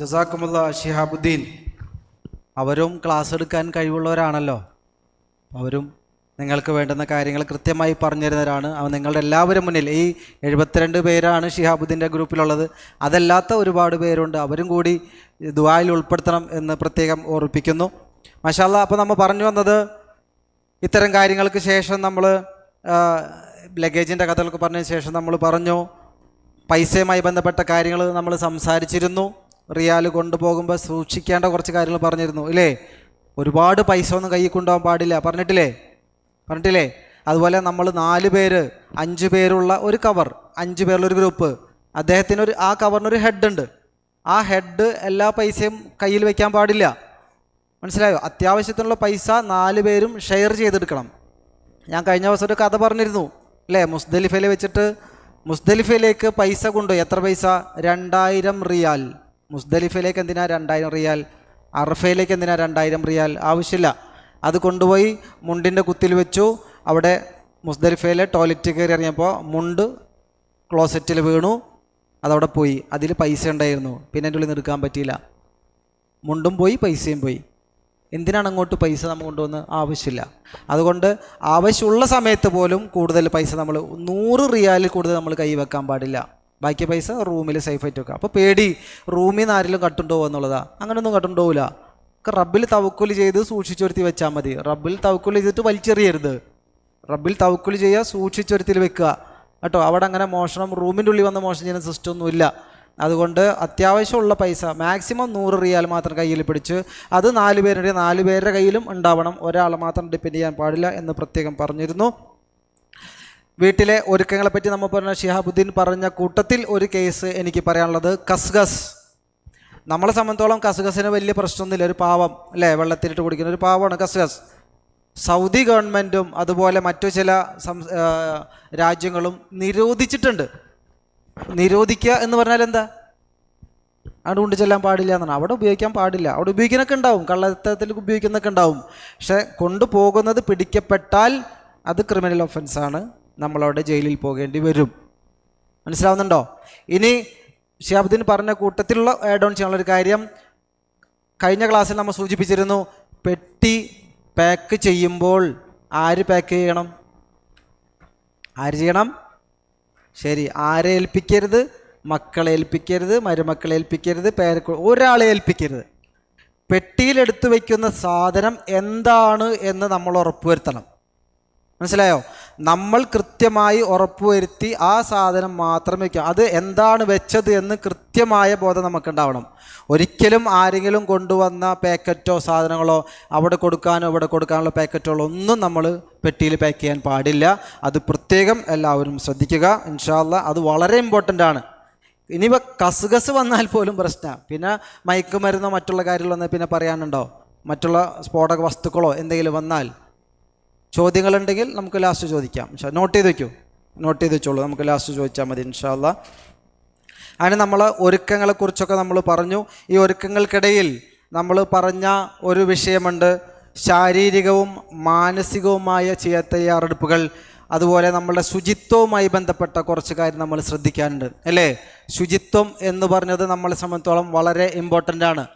ജസാക്കുമുള്ള ഷിഹാബുദ്ദീൻ. അവരും ക്ലാസ് എടുക്കാൻ കഴിവുള്ളവരാണല്ലോ. അവരും നിങ്ങൾക്ക് വേണ്ടുന്ന കാര്യങ്ങൾ കൃത്യമായി പറഞ്ഞു തരുന്നവരാണ് അവ നിങ്ങളുടെ എല്ലാവരും മുന്നിൽ ഈ എഴുപത്തിരണ്ട് പേരാണ് ഷിഹാബുദ്ദീന്റെ ഗ്രൂപ്പിലുള്ളത്. അതല്ലാത്ത ഒരുപാട് പേരുണ്ട്. അവരും കൂടി ദുബായിൽ ഉൾപ്പെടുത്തണം എന്ന് പ്രത്യേകം ഓർപ്പിക്കുന്നു മഷാല്ല അപ്പോൾ നമ്മൾ പറഞ്ഞു വന്നത് ഇത്തരം കാര്യങ്ങൾക്ക് ശേഷം നമ്മൾ ലഗേജിന്റെ കഥകളൊക്കെ പറഞ്ഞതിന് ശേഷം നമ്മൾ പറഞ്ഞു. പൈസയുമായി ബന്ധപ്പെട്ട കാര്യങ്ങൾ നമ്മൾ സംസാരിച്ചിരുന്നു. റിയാൽ കൊണ്ടുപോകുമ്പോൾ സൂക്ഷിക്കേണ്ട കുറച്ച് കാര്യങ്ങൾ പറഞ്ഞിരുന്നു. ഇല്ലേ? ഒരുപാട് പൈസ ഒന്നും കയ്യിൽ കൊണ്ടുപോകാൻ പാടില്ല. പറഞ്ഞിട്ടില്ലേ? പറഞ്ഞിട്ടില്ലേ? അതുപോലെ നമ്മൾ നാല് പേര് അഞ്ച് പേരുള്ള ഒരു കവർ അഞ്ച് പേരുള്ള ഒരു ഗ്രൂപ്പ് അദ്ദേഹത്തിനൊരു ആ കവറിനൊരു ഹെഡ് ഉണ്ട്. ആ ഹെഡ് എല്ലാ പൈസയും കയ്യിൽ വയ്ക്കാൻ പാടില്ല. മനസ്സിലായോ? അത്യാവശ്യത്തിനുള്ള പൈസ നാല് പേരും ഷെയർ ചെയ്തെടുക്കണം. ഞാൻ കഴിഞ്ഞ ദിവസം ഒരു കഥ പറഞ്ഞിരുന്നു. അല്ലേ മുസ്ദലിഫയിൽ വെച്ചിട്ട് മുസ്ദലിഫയിലേക്ക് പൈസ കൊണ്ടുപോയി എത്ര പൈസ? രണ്ടായിരം റിയാൽ. മുസ്ദലിഫയിലേക്ക് എന്തിനാ രണ്ടായിരം റിയാൽ? അറഫയിലേക്ക് എന്തിനാ രണ്ടായിരം റിയാൽ? ആവശ്യമില്ല. അത് കൊണ്ടുപോയി മുണ്ടിന്റെ കുത്തിൽ വെച്ചു. അവിടെ മുസ്ദലിഫയിലെ ടോയ്ലറ്റ് കയറി ഇറങ്ങിയപ്പോൾ മുണ്ട് ക്ലോസറ്റിൽ വീണു. അതവിടെ പോയി. അതിൽ പൈസ ഉണ്ടായിരുന്നു. പിന്നെ എന്റെ ഉള്ളിൽ നിന്ന് എടുക്കാൻ പറ്റിയില്ല. മുണ്ടും പോയി പൈസയും പോയി. എന്തിനാണ് അങ്ങോട്ട് പൈസ നമ്മൾ കൊണ്ടുവന്ന് ആവശ്യമില്ല? അതുകൊണ്ട് ആവശ്യമുള്ള സമയത്ത് പോലും കൂടുതൽ പൈസ നമ്മൾ നൂറ് റിയാലിൽ കൂടുതൽ നമ്മൾ കൈവെക്കാൻ പാടില്ല. ബാക്കി പൈസ റൂമിൽ സേഫായിട്ട് വെക്കുക അപ്പോൾ പേടി റൂമിൽ നിന്ന് ആരെങ്കിലും കട്ടുണ്ടോ എന്നുള്ളതാ. അങ്ങനെയൊന്നും കട്ടുണ്ടാവില്ല റബ്ബിൽ തവക്കുൽ ചെയ്ത് സൂക്ഷിച്ചൊരുത്തി വെച്ചാൽ മതി. റബ്ബിൽ തവക്കുൽ ചെയ്തിട്ട് വലിച്ചെറിയരുത്. റബ്ബിൽ തവക്കുൽ ചെയ്യുക സൂക്ഷിച്ചൊരുത്തിൽ വെക്കുക. കേട്ടോ അവിടെ അങ്ങനെ മോഷണം റൂമിന്റെ ഉള്ളിൽ വന്ന് മോഷണം ചെയ്യുന്ന സിസ്റ്റം ഒന്നുമില്ല അതുകൊണ്ട് അത്യാവശ്യമുള്ള പൈസ മാക്സിമം നൂറ് റിയാൽ മാത്രം കയ്യിൽ പിടിച്ച് അത് നാല് പേരുടെ നാല് പേരുടെ കയ്യിലും ഉണ്ടാവണം. ഒരാളെ മാത്രം ഡിപ്പെൻഡ് ചെയ്യാൻ പാടില്ല എന്ന് പ്രത്യേകം പറഞ്ഞിരുന്നു. വീട്ടിലെ ഒരുക്കങ്ങളെ പറ്റി നമ്മൾ പറഞ്ഞ ഷിഹാബുദ്ദീൻ പറഞ്ഞ കൂട്ടത്തിൽ ഒരു കേസ് എനിക്ക് പറയാനുള്ളത് കസ്ഗസ് നമ്മളെ സംബന്ധിച്ചോളം കസ്ഗസിന് വലിയ പ്രശ്നമൊന്നുമില്ല. ഒരു പാവം അല്ലേ? വെള്ളത്തിലിട്ട് കുടിക്കുന്ന ഒരു പാവമാണ് കസ്ഗസ് സൗദി ഗവൺമെന്റും അതുപോലെ മറ്റു ചില രാജ്യങ്ങളും നിരോധിച്ചിട്ടുണ്ട്. നിരോധിക്കുക എന്ന് പറഞ്ഞാൽ എന്താ? അവിടെ കൊണ്ട് ചെല്ലാൻ പാടില്ല എന്നാണ്. അവിടെ ഉപയോഗിക്കാൻ പാടില്ല. അവിടെ ഉപയോഗിക്കുന്നൊക്കെ ഉണ്ടാവും. കള്ളത്തരത്തിൽ ഉപയോഗിക്കുന്നൊക്കെ ഉണ്ടാവും. പക്ഷെ കൊണ്ടുപോകുന്നത് പിടിക്കപ്പെട്ടാൽ അത് ക്രിമിനൽ ഒഫൻസാണ് നമ്മളവിടെ ജയിലിൽ പോകേണ്ടി വരും. മനസ്സിലാവുന്നുണ്ടോ? ഇനി ഷിയാബുദ്ദീൻ പറഞ്ഞ കൂട്ടത്തിലുള്ള ആഡ് ഓൺ ചെയ്യാനുള്ളൊരു കാര്യം കഴിഞ്ഞ ക്ലാസ്സിൽ നമ്മൾ സൂചിപ്പിച്ചിരുന്നു പെട്ടി പാക്ക് ചെയ്യുമ്പോൾ ആര് പാക്ക് ചെയ്യണം? ആര് ചെയ്യണം? ശരി ആരെ ഏൽപ്പിക്കരുത്? മക്കളെ ഏൽപ്പിക്കരുത് മരുമക്കളെ ഏൽപ്പിക്കരുത് പേരക്കു ഒരാളെ ഏൽപ്പിക്കരുത്. പെട്ടിയിലെടുത്ത് വയ്ക്കുന്ന സാധനം എന്താണ് എന്ന് നമ്മൾ ഉറപ്പുവരുത്തണം. മനസ്സിലായോ? നമ്മൾ കൃത്യമായി ഉറപ്പുവരുത്തി ആ സാധനം മാത്രം വയ്ക്കുക. അത് എന്താണ് വെച്ചത് എന്ന് കൃത്യമായ ബോധം നമുക്കുണ്ടാവണം. ഒരിക്കലും ആരെങ്കിലും കൊണ്ടുവന്ന പാക്കറ്റോ സാധനങ്ങളോ അവിടെ കൊടുക്കാനോ ഇവിടെ കൊടുക്കാനുള്ള പാക്കറ്റുകളോ ഒന്നും നമ്മൾ പെട്ടിയിൽ പാക്ക് ചെയ്യാൻ പാടില്ല. അത് പ്രത്യേകം എല്ലാവരും ശ്രദ്ധിക്കുക. ഇൻഷാല്ല അത് വളരെ ഇമ്പോർട്ടന്റ് ആണ്. ഇനിയിപ്പോൾ കസുകസ് വന്നാൽ പോലും പ്രശ്നമാണ് പിന്നെ മയക്കുമരുന്നോ മറ്റുള്ള കാര്യങ്ങൾ പിന്നെ പറയാനുണ്ടോ? മറ്റുള്ള സ്ഫോടക വസ്തുക്കളോ എന്തെങ്കിലും വന്നാൽ ചോദ്യങ്ങളുണ്ടെങ്കിൽ നമുക്ക് ലാസ്റ്റ് ചോദിക്കാം. നോട്ട് ചെയ്ത് വയ്ക്കൂ നോട്ട് ചെയ്ത് വെച്ചോളൂ. നമുക്ക് ലാസ്റ്റ് ചോദിച്ചാൽ മതി ഇൻഷാല്ല അതിന് നമ്മൾ ഒരുക്കങ്ങളെക്കുറിച്ചൊക്കെ നമ്മൾ പറഞ്ഞു. ഈ ഒരുക്കങ്ങൾക്കിടയിൽ നമ്മൾ പറഞ്ഞ ഒരു വിഷയമുണ്ട്. ശാരീരികവും മാനസികവുമായ ചില തയ്യാറെടുപ്പുകൾ അതുപോലെ നമ്മളുടെ ശുചിത്വവുമായി ബന്ധപ്പെട്ട കുറച്ച് കാര്യം നമ്മൾ ശ്രദ്ധിക്കാനുണ്ട്. അല്ലേ? ശുചിത്വം എന്ന് പറഞ്ഞത് നമ്മളെ സംബന്ധിച്ചോളം വളരെ ഇമ്പോർട്ടന്റ് ആണ്.